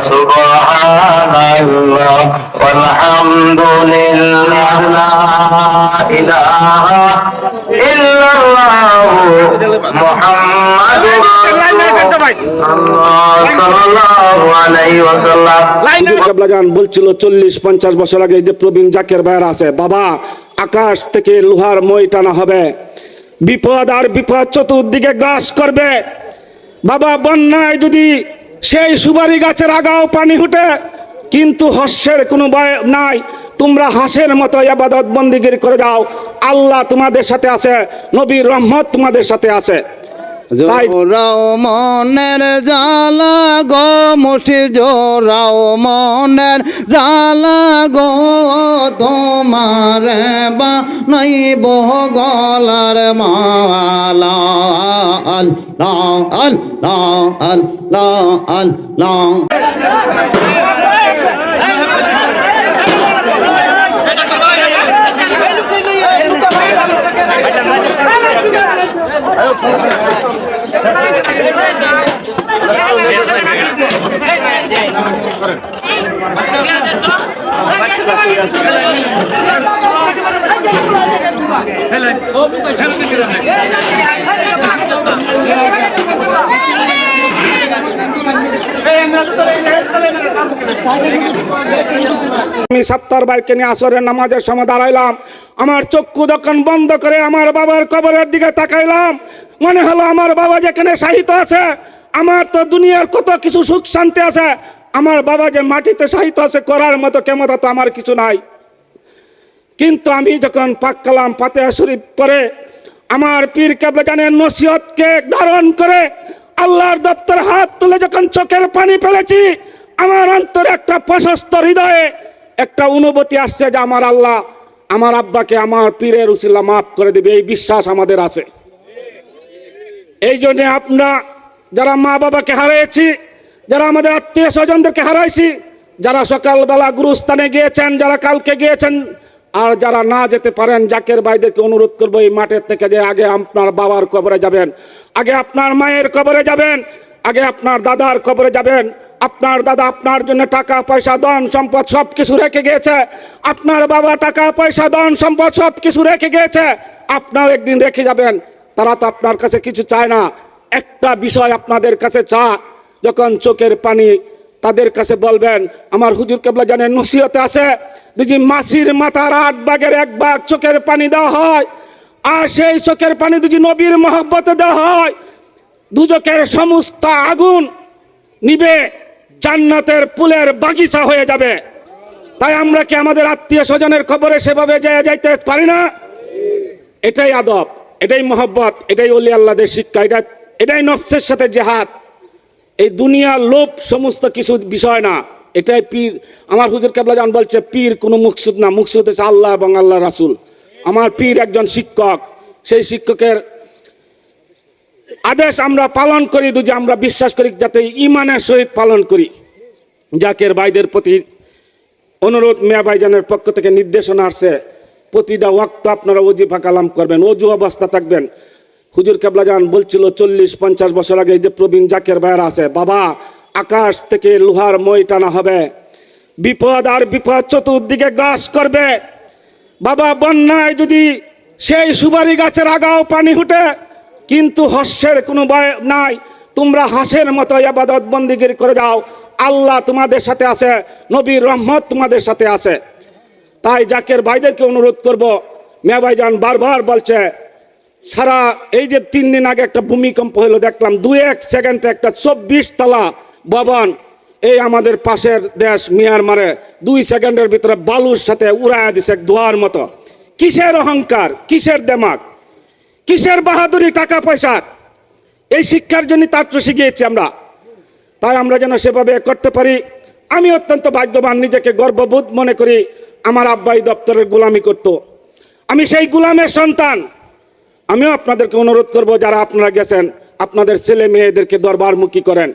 سبحان الله والحمد لله لا إله إلا الله محمد صلى الله عليه وسلم কাবলাজান বলছিল চল্লিশ পঞ্চাশ বছর আগে যে প্রবীণ জাকের ভাইয়ের আছে বাবা আকাশ থেকে লোহার মই টানা হবে বিপদ আর বিপদ চতুর্দিকে গ্রাস করবে বাবা বন্যায় যদি সেই সুপারি গাছের আগাও পানি হুটে কিন্তু হস্যের কোনো নাই। তোমরা হাসের মতো আবাদত বন্দিগির করে যাও। আল্লাহ তোমাদের সাথে আছে, নবীর রহমত তোমাদের সাথে আছে। জোরাও মনের জালা গো মুশি জোরাও মনের জালা গো তোমার বা নাই গলার মালা। আল্লাহ আল্লাহ আল্লাহ আল্লাহ আমি সত্তর বারকে নিয়ে আসরের নামাজের সময় দাঁড়াইলাম। আমার চক্ষু দোকান বন্ধ করে আমার বাবার কবরের দিকে তাকাইলাম। মনে হলো আমার বাবা যেখানে সাহিত্য আছে, আমার তো দুনিয়ার কত কিছু সুখ শান্তি আছে। আমার বাবা যে মাটিতে সাহিত্য আছে, করার মতো ক্ষমতা তো আমার কিছু নাই। কিন্তু আমি যখন পাক কালাম পাতেহা শরীফ পরে, আমার পীর কাবলাজানের নসিহতকে ধারণ করে আল্লাহর দপ্তর হাত তুলে যখন চোখের পানি ফেলেছি, আমার অন্তরে একটা প্রশস্ত হৃদয়ে একটা অনুভূতি আসছে যে আমার আল্লাহ আমার আব্বাকে, আমার পীরের উসিল্লা মাফ করে দেবে। এই বিশ্বাস আমাদের আছে। এই জন্য আমরা যারা মা বাবাকে হারিয়েছি যারা আমাদের আত্মীয় স্বজনদেরকে হারাইছি, যারা সকালবেলা গুরুস্থানে গিয়েছেন, যারা কালকে গিয়েছেন আর যারা না যেতে পারেন, জাকের ভাইদেরকে অনুরোধ করব এই মাঠের থেকে যে আগে আপনার বাবার কবরে যাবেন, আগে আপনার মায়ের কবরে যাবেন, আগে আপনার দাদার কবরে যাবেন। আপনার দাদা আপনার জন্য টাকা, পয়সা, ধন, সম্পদ সব কিছু রেখে গিয়েছে। আপনার বাবা টাকা, পয়সা, ধন, সম্পদ সব কিছু রেখে গিয়েছে। আপনিও একদিন রেখে যাবেন। তারা তো আপনার কাছে কিছু চায় না। একটা বিষয় আপনাদের কাছে চা যখন চোখের পানি তাদের কাছে বলবেন, আমার হুজুর কেবলা জানেন নসিহতে আছে, যদি মাছির মাথার আট ভাগের এক বাঘ চোখের পানি দেওয়া হয়, আর সেই চোখের পানি যদি নবীর মহব্বতে দেওয়া হয় দুজকের সমস্ত আগুন নিবে, জান্নাতের ফুলের বাগিচা হয়ে যাবে। তাই আমরা কি আমাদের আত্মীয় স্বজনের খবরে সেভাবে যায় যাইতে পারি না? এটাই আদব, এটাই মহব্বত, এটাই অলি আল্লাহদের শিক্ষা, এটা, এটাই নফসের সাথে জেহাদ। এই দুনিয়ার লোভ সমস্ত কিছু বিষয় না। এটাই পীর, আমার হুজুর কেবলা জান বলছে, পীর কোনো মুকসুদ না। মুকসুদ হচ্ছে আল্লাহ এবং আল্লাহ রাসুল। আমার পীর একজন শিক্ষক, সেই শিক্ষকের আদেশ আমরা পালন করি, যে আমরা বিশ্বাস করি, যাতে ইমানের সহিত পালন করি। জাকের ভাইদের প্রতি অনুরোধ, মেয়া ভাইজানের পক্ষ থেকে নির্দেশনা আসছে, প্রতিটা ওয়াক্ত আপনারা ওজিফা কালাম করবেন, অজু অবস্থা থাকবেন। হুজুর কেবলাজান বলছিল, চল্লিশ, পঞ্চাশ বছর আগে যে প্রবীণ জাকের ভাইয়ের আছে, বাবা, আকাশ থেকে লোহার মই টানা হবে, বিপদ আর বিপদ চতুর্দিকে গ্রাস করবে। বাবা, বন্যায় যদি সেই সুপারি গাছের আগাও পানি উঠে কিন্তু হস্যের কোনো ভয় নাই, তোমরা হাসের মতো আবাদত বন্দিগির করে যাও। আল্লাহ তোমাদের সাথে আছে, নবীর রহমত তোমাদের সাথে আছে। তাই জাকের ভাইদেরকে অনুরোধ করব, মেয়া ভাইজান বারবার বলছে সারা এই যে তিন দিন আগে একটা ভূমিকম্প হলো, দেখলাম দু এক সেকেন্ডে একটা চব্বিশ তলা ভবন এই আমাদের পাশের দেশ মিয়ানমারে। দুই সেকেন্ডের ভিতরে বালুর সাথে উড়াইয়া দিছে ধোয়ার মতো। কিসের অহংকার? কিসের দেমাগ কিসের বাহাদুরি টাকা পয়সা? এই শিক্ষার জন্য তাত্র শিখিয়েছি আমরা। তাই আমরা যেন সেভাবে করতে পারি। আমি অত্যন্ত ভাগ্যবান, নিজেকে গর্ববোধ মনে করি। আমার আব্বাই দপ্তরের গোলামি করত। আমি সেই গোলামের সন্তান। আমিও আপনাদেরকে অনুরোধ করব, যারা আপনারা গেছেন, আপনাদের ছেলে মেয়েদেরকে দরবারমুখী করেন।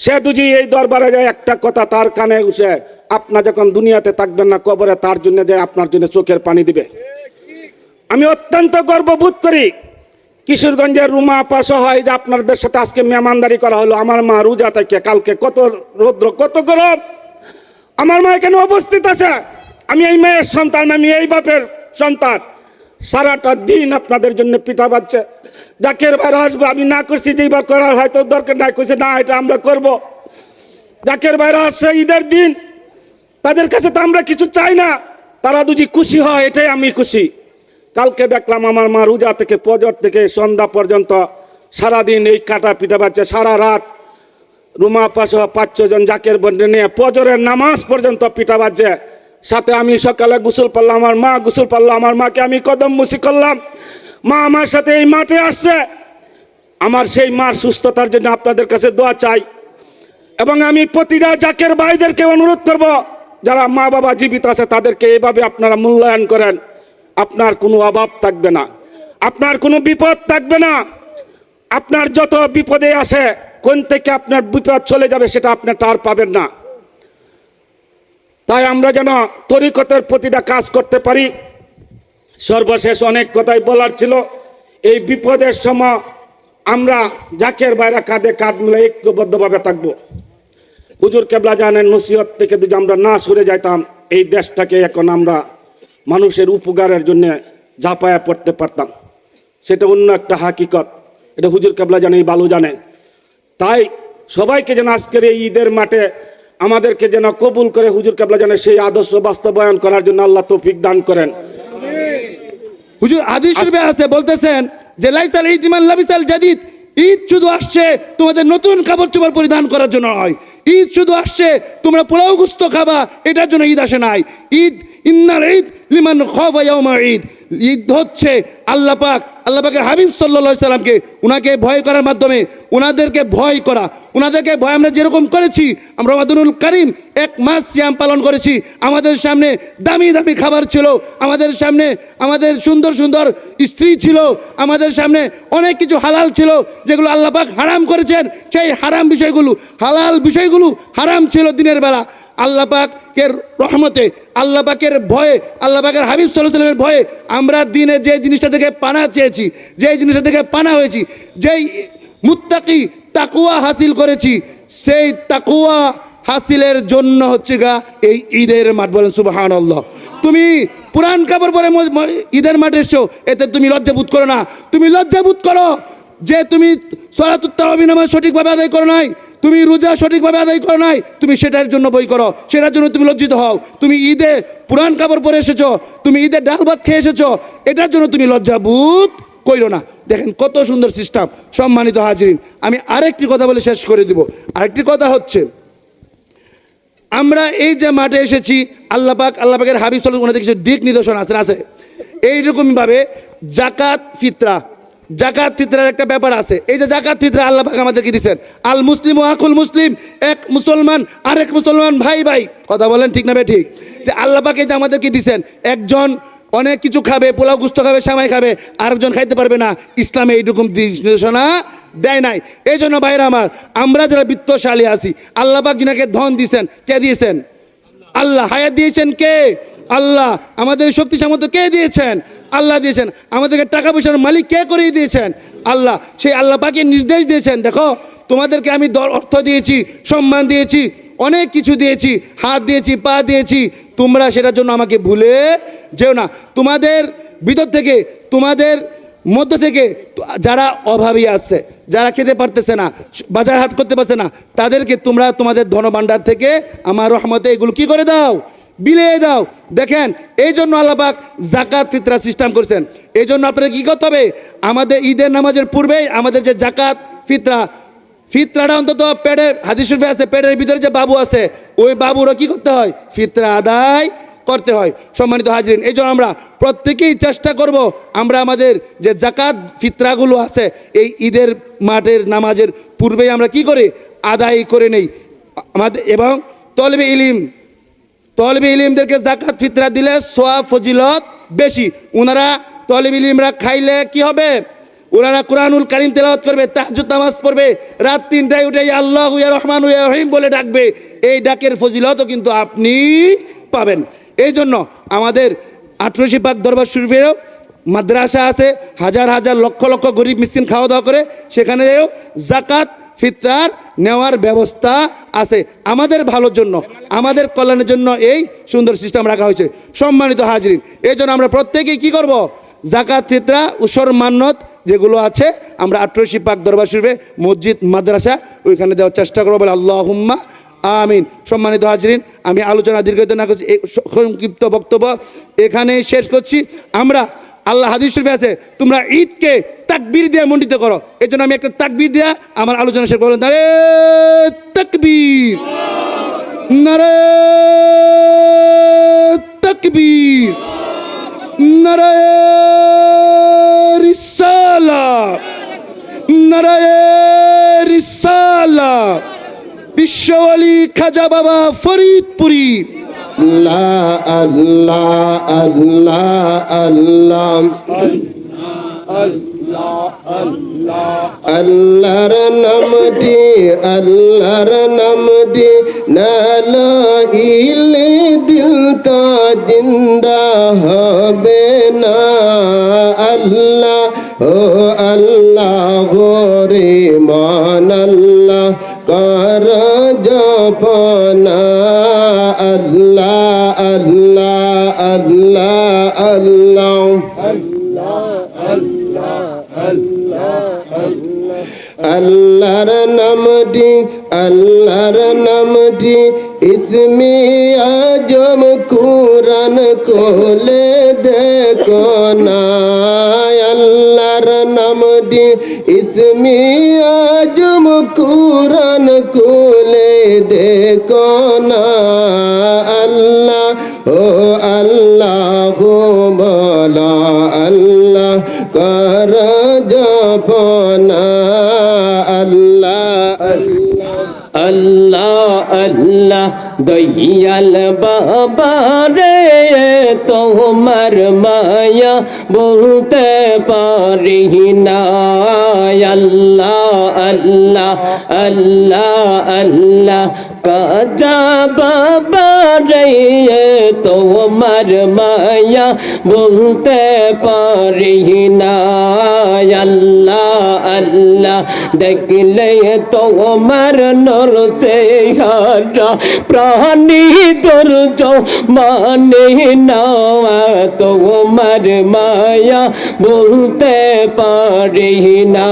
সে দুজি এই দরবারে যায়, একটা কথা তার কানে উঠে আপনার যখন দুনিয়াতে থাকবেন না কবরে, তার জন্য যায় আপনার জন্য চোখের পানি দিবে। আমি অত্যন্ত গর্ববোধ করি, কিশোরগঞ্জের রুমা পাশ হয় যে আপনাদের সাথে আজকে মেহমানদারি করা হলো, আমার মা রোজা থেকে, কালকে কত রৌদ্র, কত গরম। আমার মা এখানে উপস্থিত আছে। আমি এই মেয়ের সন্তান, আমি এই বাপের সন্তান। সারাটা দিন আপনাদের জন্য পিঠা বাচ্ছে জাকের বার আসবে, আমি না করছি যে এইবার করার, হয়তো দরকার নাই করছে না, এটা আমরা করব। জাকের বাইরে আসছে ঈদের দিন, তাদের কাছে তো আমরা কিছু চাই না। তারা দুজি খুশি হয়, এটাই আমি খুশি। কালকে দেখলাম আমার মা রোজা থেকে পজর থেকে সন্ধ্যা পর্যন্ত সারাদিন এই কাটা পিঠা বাচ্চা সারা রাত রুমা পাশ পাঁচ জন জাকের বন্ডে নিয়ে পজরের নামাজ পর্যন্ত পিঠা বাজছে। সাথে আমি সকালে গোসল পারলাম, আমার মা গোসল পারল, আমার মাকে আমি কদম মুসি করলাম। মা আমার সাথে এই মাঠে আসছে। আমার সেই মার সুস্থতার জন্য আপনাদের কাছে দোয়া চাই। এবং আমি প্রতিটা জাকের ভাইদেরকে অনুরোধ করব, যারা মা বাবা জীবিত আছে, তাদেরকে এভাবে আপনারা মূল্যায়ন করেন। আপনার কোনো অভাব থাকবে না। আপনার কোনো বিপদ থাকবে না। আপনার যত বিপদে আসে, কোন থেকে আপনার বিপদ চলে যাবে, সেটা আপনি তার পাবেন না। তাই আমরা যেন তরিকতের প্রতিটা কাজ করতে পারি। সর্বশেষ অনেক কথাই বলার ছিল। এই বিপদের সময় আমরা জাকের বাইরে কাঁধে কাঁধ মিলে ঐক্যবদ্ধভাবে থাকব। হুজুর কেবলা জানেন নসিহত থেকে যদি আমরা না সরে যাইতাম, এই দেশটাকে এখন আমরা মানুষের উপকারের জন্য ঝাঁপায়া পড়তে পারতাম। সেটা অন্য একটা হাকিকত। এটা হুজুর কেবলা জানে ভালো জানে। তাই সবাইকে যেন আজকের এই ঈদের মাঠে আমাদেরকে যেন কবুল করে হুজুর কেবলা জানে সেই আদর্শ বাস্তবায়ন করার জন্য আল্লাহ তৌফিক দান করেন। হুজুর আদি শরীফে আছে বলতেছেন যে লাইসাল ঈদ ইমান লাবিসাল জাদিদ ঈদ শুধু আসছে তোমাদের নতুন কাপড় চোপড় পরিধান করার জন্য নয়। ঈদ শুধু আসছে, তোমরা পোলাও গুস্ত খাবা, এটার জন্য ঈদ আসে নাই। ঈদ ইন্নার ঈদ লিমান ইয়াউমা ঈদ। ঈদ হচ্ছে আল্লাহ পাক, আল্লাহ পাকের হাবিব সাল্লাল্লাহু সাল্লামকে উনাকে ভয় করার মাধ্যমে ওনাদেরকে ভয় করা। ওনাদেরকে ভয় আমরা যেরকম করেছি, আমরা রমাদুল করিম এক মাস শ্যাম পালন করেছি। আমাদের সামনে দামি দামি খাবার ছিল, আমাদের সামনে আমাদের সুন্দর সুন্দর স্ত্রী ছিল, আমাদের সামনে অনেক কিছু হালাল ছিল, যেগুলো আল্লাহ পাক হারাম করেছেন। সেই হারাম বিষয়গুলো, হালাল বিষয়গুলো হারাম ছিল দিনের বেলা। আল্লাহ পাকের রহমতে, আল্লাহ পাকের ভয়ে, আল্লাহ পাকের হাবিব সাল্লামের ভয়ে আমরা দিনে যে জিনিসটা থেকে পানা চেয়েছি, যে জিনিসটা থেকে পানা হয়েছি, যেই মুত্তাকি তাকুয়া হাসিল করেছি, সেই তাকুয়া হাসিলের জন্য হচ্ছে গা এই ঈদের মাঠ। বলেন সুবাহান আল্লাহ তুমি পুরান কাপড় পরে ঈদের মাঠে এসছো, এতে তুমি লজ্জাবোধ করো না। তুমি লজ্জাবোধ করো যে তুমি সরাতুত্তারবি নামাজ সঠিকভাবে আদায় করো নাই, তুমি রোজা সঠিকভাবে আদায় করো নাই, তুমি সেটার জন্য বই করো, সেটার জন্য তুমি লজ্জিত হও, তুমি ঈদে পুরান কাপড় পরে এসেছ, তুমি ঈদের ডাল ভাত খেয়ে এসেছ, এটার জন্য তুমি লজ্জাবোধ কইরো না। দেখেন কত সুন্দর সিস্টেম সম্মানিত হাজিরিন। আমি আরেকটি কথা বলে শেষ করে দিব। আরেকটি কথা হচ্ছে, আমরা এই যে মাঠে এসেছি, আল্লাহ পাক, আল্লাহ পাকের হাবিব সাল্লাহ ওনাদের কিছু দিক নিদর্শন আছে আছে। এইরকমভাবে জাকাত, ফিতরা জাকাত ফিতরার একটা ব্যাপার আছে। এই যে জাকাত ফিতরা আল্লাহ পাক আমাদেরকে দিচ্ছেন আল মুসলিম ও আকুল মুসলিম, এক মুসলমান, আরেক মুসলমান ভাই ভাই। কথা বলেন ঠিক না বে ঠিক? যে আল্লাহ পাক যে আমাদেরকে দিচ্ছেন একজন অনেক কিছু খাবে, পোলাও গুস্ত খাবে, সামাই খাবে, আরেকজন খাইতে পারবে না। ইসলামে এইরকম নির্দেশনা দেয় নাই। এই জন্য ভাইরা আমার, আমরা যারা বিত্তশালী আছি, আল্লাহ পাক যিনাকে ধন দিয়েছেন কে দিয়েছেন? আল্লাহ। হায়াত দিয়েছেন কে? আল্লাহ আমাদের শক্তি সামর্থ্য কে দিয়েছেন? আল্লাহ দিয়েছেন। আমাদেরকে টাকা পয়সার মালিক কে করিয়ে দিয়েছেন? আল্লাহ, সেই আল্লাহ পাকে নির্দেশ দিয়েছেন। দেখো, তোমাদেরকে আমি অর্থ দিয়েছি, সম্মান দিয়েছি, অনেক কিছু দিয়েছি, হাত দিয়েছি, পা দিয়েছি। তোমরা সেটার জন্য আমাকে ভুলে যেও না। তোমাদের ভিতর থেকে, তোমাদের মধ্য থেকে যারা অভাবী আছে, যারা খেতে পারতেছে না বাজার হাট করতে পারছে না, তাদেরকে তোমরা তোমাদের ধনভাণ্ডার থেকে আমার রহমতে এগুলো কি করে দাও? বিলিয়ে দাও। দেখেন এই জন্য আল্লাপাক জাকাত ফিতরা সিস্টেম করছেন। এই জন্য আপনাদের কী করতে হবে? আমাদের ঈদের নামাজের পূর্বেই আমাদের যে জাকাত ফিতরা, ফিতরাটা অন্তত পেটের হাদিস শরীফে আছে, পেটের ভিতরে যে বাবু আছে, ওই বাবুরও কি করতে হয়? ফিতরা আদায় করতে হয়। সম্মানিত হাজিরিন এই জন্য আমরা প্রত্যেকেই চেষ্টা করব আমরা আমাদের যে জাকাত ফিতরাগুলো আছে, এই ঈদের মাঠের নামাজের পূর্বেই আমরা কি করে? আদায় করে নেই। আমাদের এবং তলবে ইলিম তলবে ইলিমদেরকে জাকাত ফিতরা দিলে সোয়া ফজিলত বেশি। ওনারা তলবে ইলিমরা খাইলে কি হবে? ওনারা কোরআনুল কারিম তেলাওয়াত করবে, তাহাজুদ নামাজ পড়বে, রাত তিনটায় উঠে আল্লাহ ইয়া রহমান ইয়া রহিম বলে ডাকবে। এই ডাকের ফজিলতও কিন্তু আপনি পাবেন। এই জন্য আমাদের আঠেরোশি পাক দরবার শরীফেও মাদ্রাসা আছে, হাজার হাজার লক্ষ লক্ষ গরিব মিসকিন খাওয়া দাওয়া করে সেখানেও জাকাত ফিতরার নেওয়ার ব্যবস্থা আছে। আমাদের ভালোর জন্য, আমাদের কল্যাণের জন্য এই সুন্দর সিস্টেম রাখা হয়েছে। সম্মানিত হাজরিন এই জন্য আমরা প্রত্যেকেই কি করব? জাকাত, ফিতরা, উসর, মান্নত যেগুলো আছে, আমরা আট্রসি পাক দরবার শরীফে, মসজিদ, মাদ্রাসা ওইখানে দেওয়ার চেষ্টা করব বলে আল্লাহ হুম্মা আমিন। সম্মানিত হাজরিন, আমি আলোচনা দীর্ঘত না করছি সংক্ষিপ্ত বক্তব্য এখানেই শেষ করছি। আমরা আল্লাহ হাদিস শরীফে আছে, তোমরা ঈদকে তাকবীর দিয়ে মণ্ডিত করো। এই জন্য আমি একটা তাকবীর দিয়া আমার আলোচনা শেষ করলাম নারে তাকবীর। নারে তাকবীর। নারায় রিসালা। নারায় রিসালা। বিশ্বওয়ালি খাজা বাবা ফরিদপুরি। আল্লাহ আল্লাহ আল্লাহ আল্লাহ। আল্লাহর নামটি আল্লাহর নামটি না ইলে দিল কা জিন্দা হবে না। আল্লাহ ও আল্লাহ গোরে মান আল্লাহ, কর জপনা আল্লাহ আল্লাহ আল্লাহ আল্লাহ। আল্লাহর নামটি আল্লাহর নামটি ইসমি আজম কুরান কোলে দেখো না। নামটি ইসমি আজম কুরান কোলে দেখো না আল্লাহ, ও আল্লাহ বলা আল্লাহ, কর জপনা আল্লাহ আল্লাহ আল্লাহ দয়াল বাবা রে, তোমার মায়া বলতে পারি না। আল্লাহ আল্লাহ আল্লাহ আল্লাহ। কাজা বাবা রে তোমার মায়া বলতে পারি না। আল্লাহ আল্লাহ, দেখলে তোমার নর চেহারা, প্রাণী দুর্য মানে না। তোমার মায়া বলতে পারি না।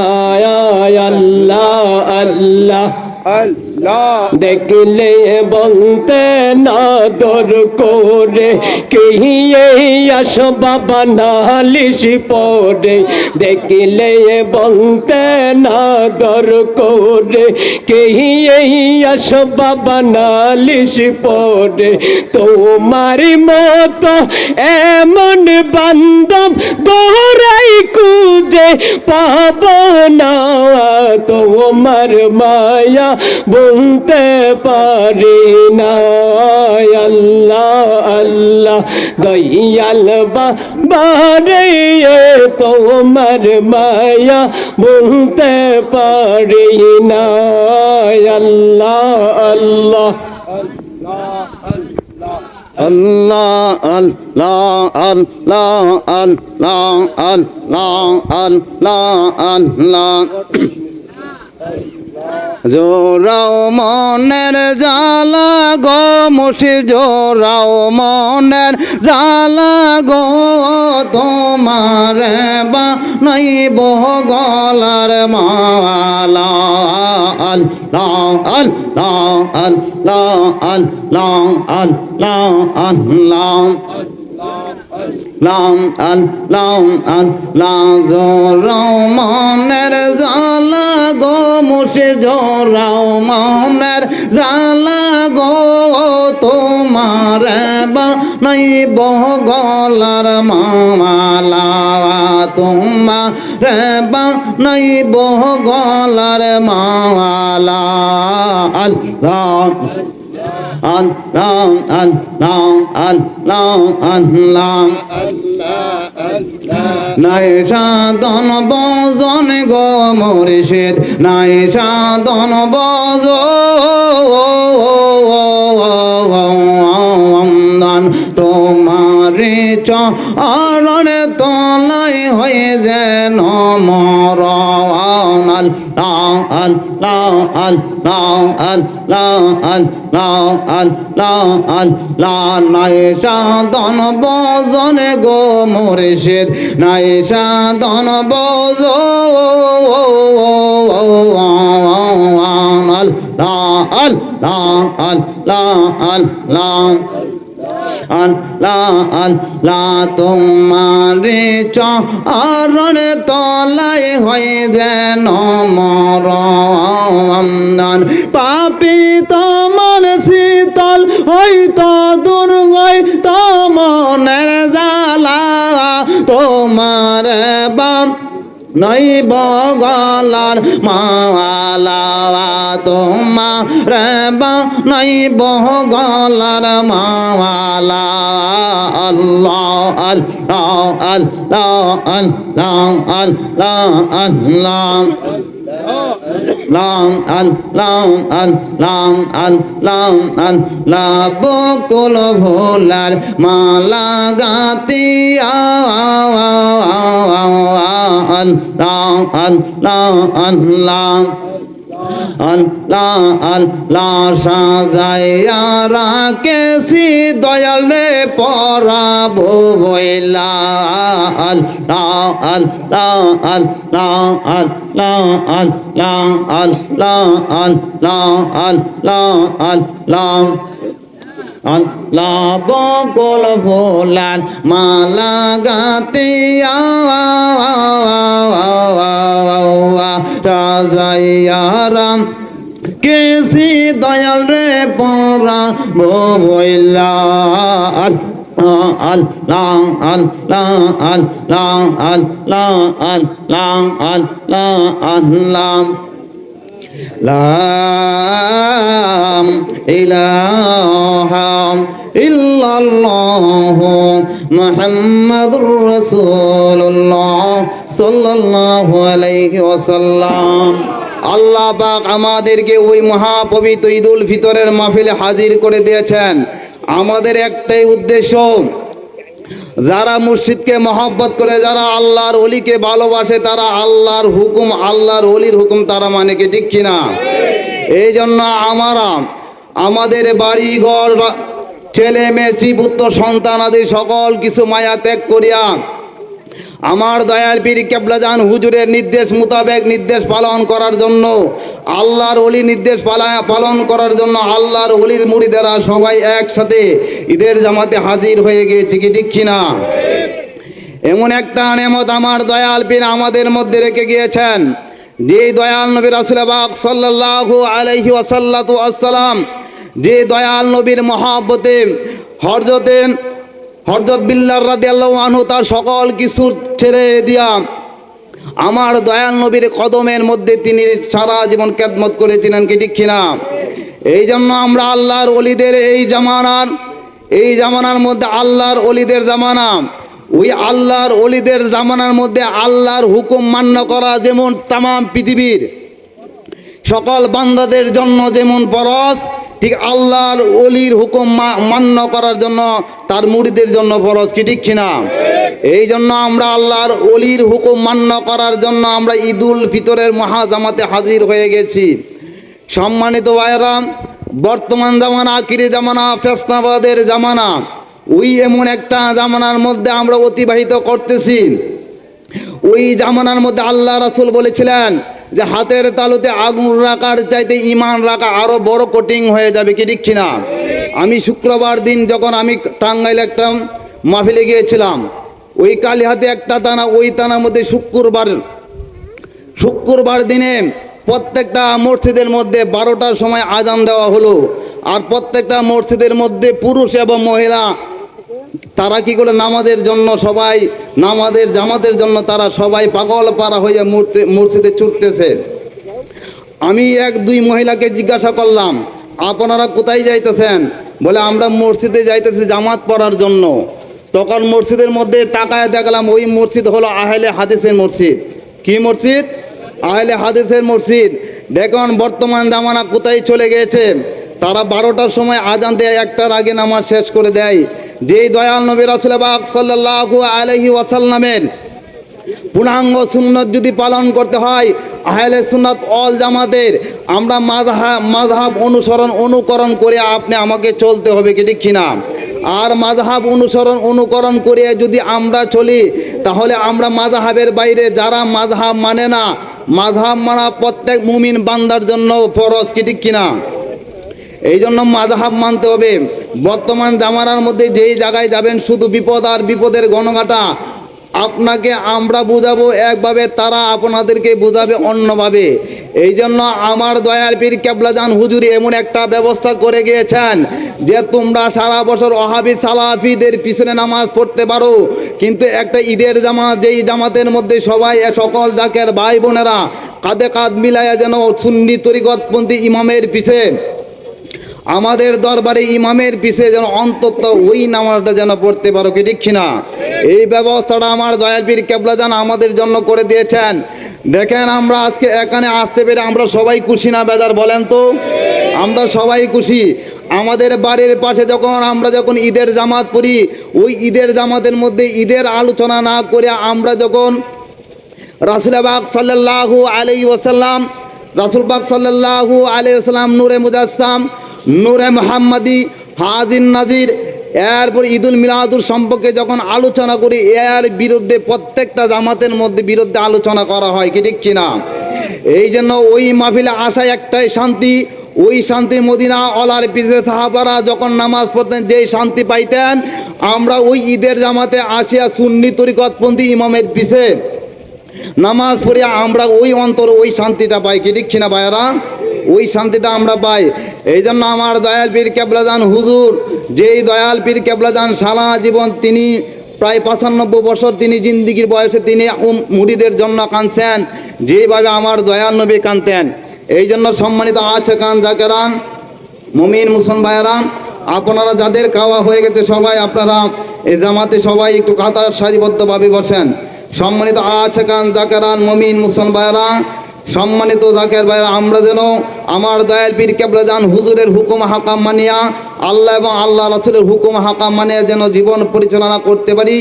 আল্লাহ আল্লাহ। দেখলে বলতে না দর করে কে আস বাবা নালিশ পড়ে। দেখলে বলতে না দর করে কে আস বাবা নালিশ পড়ে। তোমার মতো এমন বান্ধব দোরাই কুজে পাব না, তোমার মায়া বলতে পারি না। আল্লাহ আল্লাহ, দয়াল বারে তোমার মায়া বলতে পারি না। আল্লাহ। আল্লাহ আল্লাহ আল্লাহ আল্লাহ আল্লাহ আল্লাহ আল্লাহ। জোরাও মনের জালা গো মুশি জোরাও মনের জালা গো, তোমার বা নাই গলার মালা। আল্লাহ আল্লাহ আল্লাহ আল্লাহ আল্লাহ আল্লাহ লাম আল লাম আল, লা জোরাও মনের জালা গো মুশে জোরাও মনের জালা গো তোমার নাই বগলার মামালা তোমার বা নাই বগলার মামালা আল্লাহ। আল্লাহ আল্লাহ আল্লাহ আল্লাহ নাই সাধন বজন গো মুর্শিদ নাই সাধন বজ তোমারে তোমারে চরণ তলাই হয়ে যেন মর আল আল আল আল আল আল আল নাই সাধন বজন গো মোরেশের নাই সাধন বজ al la al la al la আল্লাহ আল্লাহ তোমারে চরণ তলায় হয়ে যেন মরণ। পাপি তোমার শীতল হইতো দুর্গয় তমনের জালা তোমার বাম নাই বগলার মাওয়ালা তোমার বা নাই বগলার মাওয়ালা। আল্লাহ আল্লাহ আল্লাহ আল্লাহ আল্লাহ আল্লাহ। লাম আল লাম আল লাম আল লাম আল। লা বকুল ভোলার মালা গাতি আল। লাম আল লাম আল, লাম আল্লাহ আল্লাহ সাজাইয়া রাকেছি দয়ালে পরাবো বইলা। আল্লাহ আল্লাহ আল্লাহ আল্লাহ আল্লাহ আল্লাহ আল্লাহ আল্লাহ আল্লাহ। আল্লাহ বকল ভোলান মালা গাতে রাজাইয়ারাম কেসি দয়াল রে পরা বইলা আল্লাহ। লাম ইলাহা ইল্লাল্লাহ মুহাম্মাদুর রাসূলুল্লাহ সাল্লাল্লাহু আলাইহি ওয়াসাল্লাম। আল্লাহ পাক আমাদেরকে ওই মহাপবিত্র ঈদুল ফিতরের মাহফিলে হাজির করে দিয়েছেন। আমাদের একটাই উদ্দেশ্য যারা মুর্শিদকে মহব্বত করে, যারা আল্লাহর অলিকে ভালোবাসে, তারা আল্লাহর হুকুম, আল্লাহর অলির হুকুম তারা মানে কি, ঠিক কিনা? এই জন্য আমারা, আমাদের বাড়ি ঘর, ছেলে মেয়ে চিপুত্র সন্তান আদি সকল কিছু মায়া ত্যাগ করিয়া আমার দয়াল পীর কেবলাজান হুজুরের নির্দেশ মোতাবেক নির্দেশ পালন করার জন্য, আল্লাহর অলি নির্দেশ পালা- পালন করার জন্য আল্লাহর অলির মুড়িদেরা সবাই একসাথে ঈদের জামাতে হাজির হয়ে গিয়েছে কি ঠিক কিনা? এমন একটা নেমত আমার দয়াল পীর আমাদের মধ্যে রেখে গিয়েছেন যে দয়াল নবী রাসুলাবাক সাল্লাল্লাহু আলাইহি ওয়াসাল্লাতু আসসালাম যে দয়াল নবীর মহাব্বতে হরজতে হরজত বিল্লার রাদিয়াল্লাহু আনহু তার সকল কিছু ছেড়ে দিয়া আমার দয়াল নবীর কদমের মধ্যে তিনি সারা জীবন খেদমত করেছিলেন, কি ঠিক কিনা? এই জন্য আমরা আল্লাহর অলিদের এই জামানার এই জামানার মধ্যে আল্লাহর অলিদের জামানা। ওই আল্লাহর অলিদের জামানার মধ্যে আল্লাহর হুকুম মান্য করা যেমন তাম পৃথিবীর, সকল বান্দাদের জন্য যেমন ফরজ ঠিক আল্লাহর অলির হুকুম মান্য করার জন্য তার মুড়িদের জন্য ফরজ, কি ঠিক কিনা? এই জন্য আমরা আল্লাহর অলির হুকুম মান্য করার জন্য আমরা ঈদুল ফিতরের মহাজামাতে হাজির হয়ে গেছি। সম্মানিত ভাইরা বর্তমান জামানা আকিরে জামানা, ফেসনাবাদের জামানা, ওই এমন একটা জামানার মধ্যে আমরা অতিবাহিত করতেছি। ওই জামানার মধ্যে আল্লাহ রাসুল বলেছিলেন যে হাতের তালুতে আগুন রাখার চাইতে ইমান রাখা আরও বড় কঠিন হয়ে যাবে, কি ঠিক না আমি শুক্রবার দিন যখন আমি টাঙ্গাইল একটা মাহফিলে গিয়েছিলাম, ওই কালী হাতে একটা টানা ওই টানার মধ্যে শুক্রবার শুক্রবার দিনে প্রত্যেকটা মসজিদের মধ্যে বারোটার সময় আজান দেওয়া হলো। আর প্রত্যেকটা মসজিদের মধ্যে পুরুষ এবং মহিলা তারা কি করে নামাজের জন্য সবাই, নামাজের জামাতের জন্য তারা সবাই পাগল পারা হয়ে মূর্তি, মসজিদে ছুটতেছে? আমি এক দুই মহিলাকে জিজ্ঞাসা করলাম, আপনারা কোথায় যাইতেছেন? বলে, আমরা মসজিদে যাইতেছি জামাত পড়ার জন্য। তখন মসজিদের মধ্যে তাকায় দেখলাম, ওই মসজিদ হলো আহলে হাদিসের মসজিদ। কি মসজিদ? আহলে হাদিসের মসজিদ। দেখুন, বর্তমান জামানা কোথায় চলে গিয়েছে? তারা বারোটার সময় আজান দেয়, একটার আগে নামাজ শেষ করে দেয়। যেই দয়াল নবী রাসুলবাগ সাল্লাহু আলহি ওয়াসাল্লামের পূর্ণাঙ্গ সুন্নত যদি পালন করতে হয়, আহলে সুন্নত অল জামাতের, আমরা মাযহাব মাযহাব অনুসরণ, অনুকরণ করে আপনি আমাকে চলতে হবে কি ঠিক কিনা? আর মাযহাব অনুসরণ, অনুকরণ করে যদি আমরা চলি, তাহলে আমরা মাযহাবের বাইরে, যারা মাযহাব মানে না, মাযহাব মানা প্রত্যেক মুমিন বান্দার জন্য ফরজ কি ঠিক কিনা? এই জন্য মাযহাব মানতে হবে। বর্তমান জামানার মধ্যে যেই জায়গায় যাবেন, শুধু বিপদ আর বিপদের গণঘাটা আপনাকে আমরা বুঝাবো, একভাবে তারা আপনাদেরকে বুঝাবে অন্যভাবে। এই জন্য আমার দয়াল পীর কেবলাজান হুজুরি এমন একটা ব্যবস্থা করে গিয়েছেন যে তোমরা সারা বছর অহাবি সালাফিদের পিছনে নামাজ পড়তে পারো। কিন্তু একটা ঈদের জামা যেই জামাতের মধ্যে সবাই সকল জাকের ভাই বোনেরা কাঁধে কাঁধ মিলাইয়া যেন সুন্নি তরিকতপন্থী ইমামের পিছে আমাদের দরবারে ইমামের পিছে যেন অন্তত ওই নামাজটা যেন পড়তে পারো, কি ঠিক না এই ব্যবস্থাটা আমার দয়াল পীর কেবলা যেন আমাদের জন্য করে দিয়েছেন। দেখেন আমরা আজকে এখানে আসতে পেরে আমরা সবাই খুশি না বেজার, বলেন তো? আমরা সবাই খুশি। আমাদের বাড়ির পাশে যখন আমরা যখন ঈদের জামাত পড়ি, ওই ঈদের জামাতের মধ্যে ঈদের আলোচনা না করে আমরা যখন রাসুলাবাগ সাল্লাহু আলাই ওসাল্লাম রাসুলবাগ সাল্লাহু আলাই ওসাল্লাম নূরে মুজাসসাম নূরে মোহাম্মদি, হাজিন নাজির, এরপর ঈদুল মিলাদুর সম্পর্কে যখন আলোচনা করি, এর বিরুদ্ধে প্রত্যেকটা জামাতের মধ্যে বিরুদ্ধে আলোচনা করা হয়, কি ঠিক কিনা? এই জন্য ওই মাহফিলে আসা একটাই শান্তি, ওই শান্তি মদিনা অলার পিছে সাহাবারা যখন নামাজ পড়তেন, যেই শান্তি পাইতেন, আমরা ওই ঈদের জামাতে আসিয়া সুন্নি তরিকতপন্থী ইমামের পিছে নামাজ পড়িয়া আমরা ওই অন্তর ওই শান্তিটা পাই, কি ঠিক না ভাইয়ারা? ওই শান্তিটা আমরা পাই। এই জন্য আমার দয়াল পীর কেবলাজান হুজুর, যেই দয়াল পীর কেবলাজান সারা জীবন তিনি প্রায় পঁচানব্বই বছর তিনি জিন্দিগির বয়সে তিনি মুড়িদের জন্য কাঁদছেন, যেভাবে আমার দয়াল নবী কাঁদতেন। এই জন্য সম্মানিত আছে কান জাকেরান, মমিন মুসলমান ভাইয়েরা, আপনারা যাদের খাওয়া হয়ে গেছে সবাই আপনারা এই জামাতে সবাই একটু কাতার সারিবদ্ধভাবে বসেন। সম্মানিত আছে কান জাকেরান, মমিন মুসন ভাইয়েরা সম্মানিত জাকের ভাইয়েরা, আমরা যেন আমার দয়াল পীর কেবলা যান হুজুরের হুকুম হাকাম মানিয়া, আল্লাহ এবং আল্লাহ রাসুলের হুকুম হাকাম মানিয়া যেন জীবন পরিচালনা করতে পারি।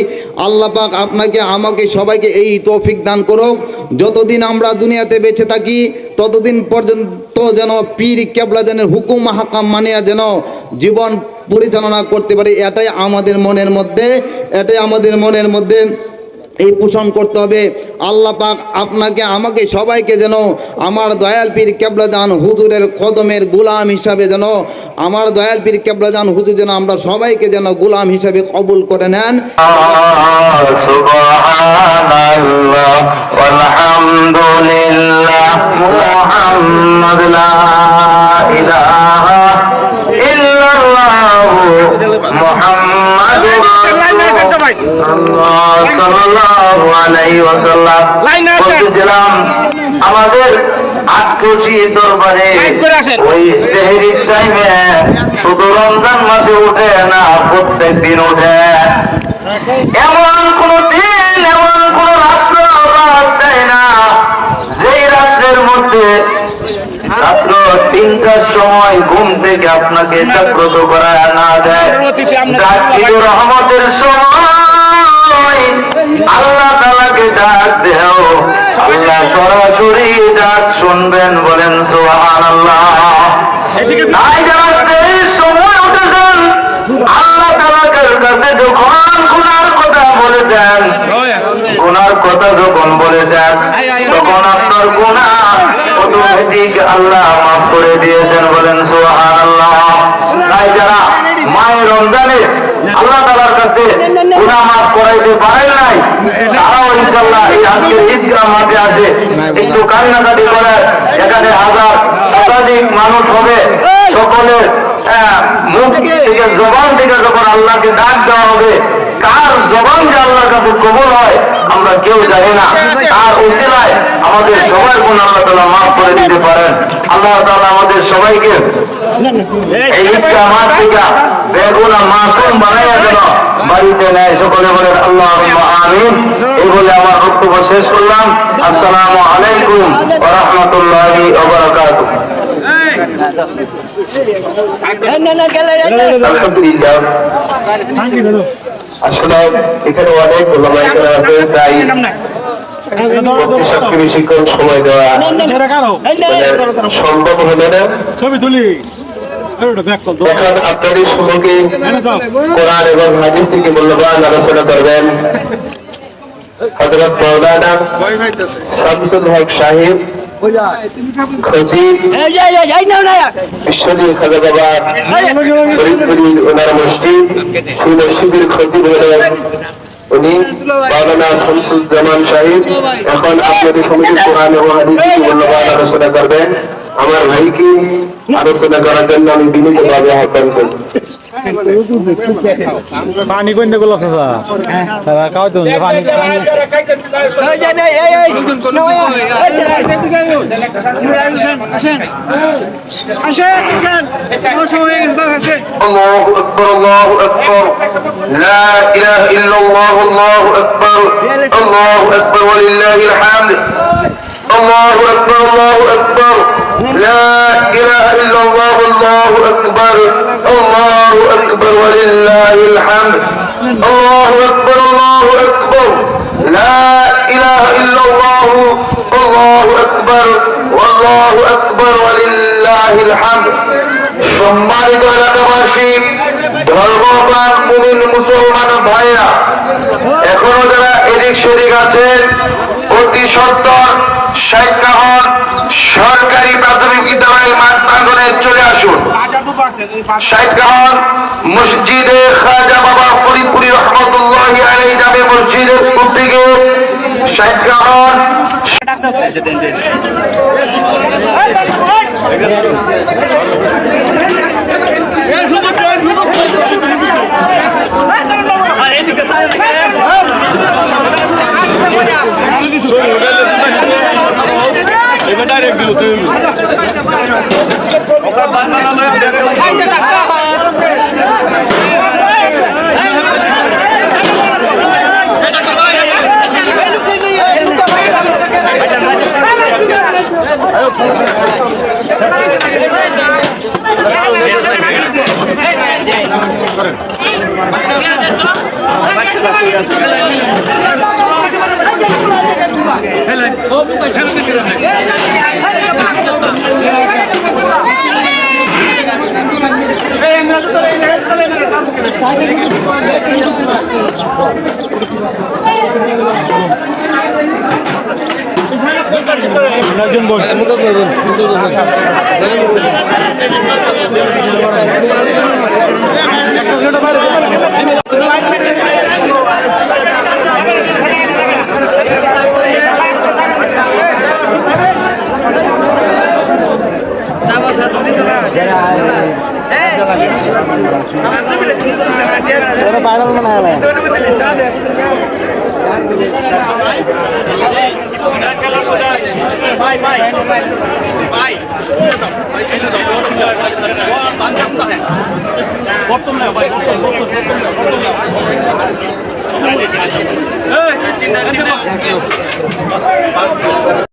আল্লাহ পাক আপনাকে, আমাকে সবাইকে এই তৌফিক দান করুক। যতদিন আমরা দুনিয়াতে বেঁচে থাকি, ততদিন পর্যন্ত যেন পীর কেবলাদানের হুকুম হাকাম মানিয়া যেন জীবন পরিচালনা করতে পারি। এটাই আমাদের মনের মধ্যে, এটাই আমাদের মনের মধ্যে এই পোষণ করতে হবে। আল্লাহ পাক আপনাকে, আমাকে সবাইকে যেন আমার দয়াল পীর কেবলাদান হুজুরের কদমের গুলাম হিসাবে যেন আমার দয়াল পীর কেবলাদান হুজুর যেন আমরা সবাইকে যেন গুলাম হিসাবে কবুল করে নেন। সুবহানাল্লাহ আমাদের এমন কোন দিন এমন কোন রাত্র দেয় না যেই রাত্রের মধ্যে রাত্র তিনটার সময় ঘুম থেকে আপনাকে জাগ্রত করা না দেয়। রহমতের সময় আল্লাহ তালাকে ডাক দেও। আল্লাহ সরাসরি ডাক শুনবেন বলেন সোহান আল্লাহ নাই যারা সেই সময় উঠেছেন আল্লাহ তালাকের কাছে যখন গুনার কথা বলেছেন গুনার কথা যখন বলেছেন তখন আপনার গুণা অটোমেটিক আল্লাহ মাফ করে দিয়েছেন। বলেন সোহান আল্লাহ তাই যারা মায়ের রমজানে আল্লাহ তালার কাছে গুণা মাফ করাইতে পারেন নাই। তারাও ইনশাল্লাহ এই আজকের ঈদগাহ মাঠে আসে। একটু কান্নাকাটি করে এখানে হাজার শতাধিক মানুষ হবে। সকলের মুখ থেকে, জবান থেকে যখন আল্লাহকে ডাক দেওয়া হবে, কার জবান যে আল্লাহর কাছে কবল হয়, আমরা কেউ জানি না। তার উসিলায় আমাদের সবার গুণ আল্লাহ তালা মাফ করে দিতে পারেন। আল্লাহ তালা আমাদের সবাইকে এই ঈদগাহ মাঠ থেকে বেগুনা মাসুম বানাইয়া যেন বাড়িতে নেয় সকলে বলেন আল্লাহ আমিন এই বলে আমার বক্তব্য শেষ করলাম আসসালামু আলাইকুম ওয়া রাহমাতুল্লাহি ওয়া বারাকাতুহু আসলে এখানে অনেক ওলামাই কেরাম বেশিক্ষণ সময় দেওয়া সম্ভব হলো না ছবি তুলি। এখন আপনাদের সম্মুখে কোরআন এবং হাদিস থেকে মূল্যবান আলোচনা করবেন। হযরত মাওলানা শামসুল হক সাহেব খতিব বিশ্বজি ফরিদপুরি ওনার মসজিদ সেই মসজিদের খতিব হলেন। উনি মাওলানা শামসুজ্জামান সাহিব এখন আপনাদের সমিতির কোরআন এবং হাদিস মূল্যবান আলোচনা করবেন আমার ভাইকে আলোচনা করার জন্য আমি বিনীতভাবে আহ্বান করব পানি أكبر الله أكبر لا إله إلا الله الله أكبر الله أكبر ولله الحمد الله أكبر الله أكبر لا إله إلا الله الله أكبر الله أكبر ولله الحمد الله أكبر الله أكبر لا إله إلا الله الله أكبر والله أكبر ولله الحمد সম্মানিত এলাকাবাসী ধর্মপ্রাণ মুসলমান ভাইরা, এখনও যারা এদিক সেদিক আছেন, অতি সত্তর সাইকাহন সরকারি প্রাথমিক বিদ্যালয়ের মাঠ চলে আসুন। সাইকাহন মসজিদে খাজা বাবা ফরিদপুরি রহমতুল্লাহ আলী জামে মসজিদের উদ্দিকে সাইকাহন একজন বল Bye বর্তমানে